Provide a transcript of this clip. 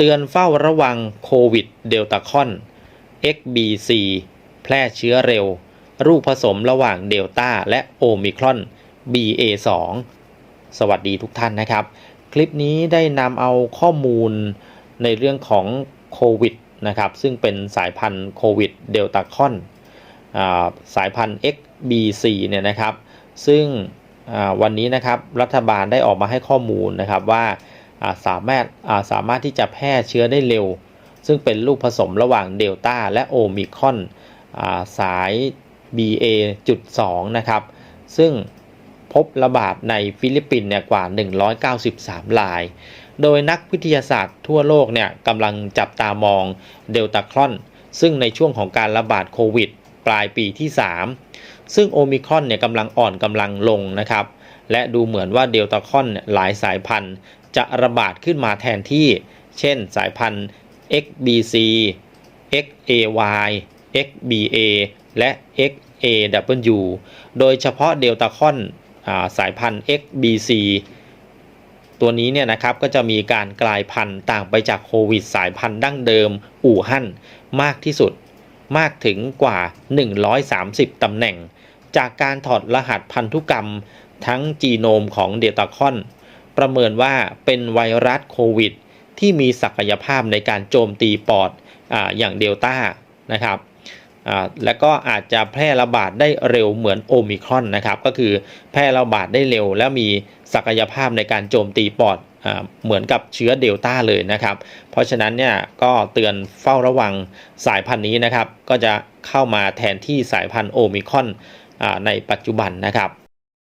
เตือนเฝ้าระวังโควิดเดลตาคอน XBC แพร่เชื้อเร็ว รูปผสมระหว่างเดลต้าและโอมิครอน BA2 สวัสดีทุกท่านนะครับ คลิปนี้ได้นำเอาข้อมูลในเรื่องของโควิดนะครับ ซึ่งเป็นสายพันธุ์โควิดเดลตาคอนสายพันธุ์ XBC เนี่ยนะครับ ซึ่งวันนี้นะครับรัฐบาลได้ออกมาให้ข้อมูลนะครับว่า สามารถาสามารถที่จะแพร่เชื้อได้เร็ว ซึ่งเป็นลูกผสมระหว่างเดลต้าและโอมิคอนสาย BA.2 นะครับ ซึ่งพบระบาดในฟิลิปปินส์เนี่ยกว่า 193ราย โดยนักวิทยาศาสตร์ทั่วโลกเนี่ยกำลังจับตามองเดลตาครอน ซึ่งในช่วงของการระบาดโควิด ปลายปีที่ 3 ซึ่งโอมิครอนเนี่ยกำลังอ่อนกำลังลงนะครับ และดูเหมือนว่าเดลตาครอนหลายสายพันธุ์ จะระบาดขึ้นมาแทนที่ เช่นสายพันธุ์ XBC XAY XBA และ XAW โดยเฉพาะเดลตาคอนสายพันธุ์ XBC ตัวนี้เนี่ยนะครับก็จะมีการกลายพันธุ์ต่างไปจากโควิดสายพันธุ์ดั้งเดิม อู่ฮั่นมากที่สุดมากถึงกว่า 130 ตำแหน่ง จากการถอดรหัสพันธุกรรมทั้งจีโนมของเดลตาคอน ประเมินว่าเป็นไวรัสโควิด ที่มีศักยภาพในการโจมตีปอดออย่างเดลต้านะครับและก็อาจจะแพร่ระบาดได้เร็วเหมือนโอมิครอนนะครับก็คือแพร่ระบาดได้เร็ว และมีศักยภาพในการโจมตีปอดอเหมือนกับเชื้อเดลต้าเลยนะครับ เพราะฉะนั้นเนี่ยก็เตือนเฝ้าระวังสายพันธุ์นี้นะครับ ก็จะเข้ามาแทนที่สายพันธุ์โอมิครอนในปัจจุบันนะครับ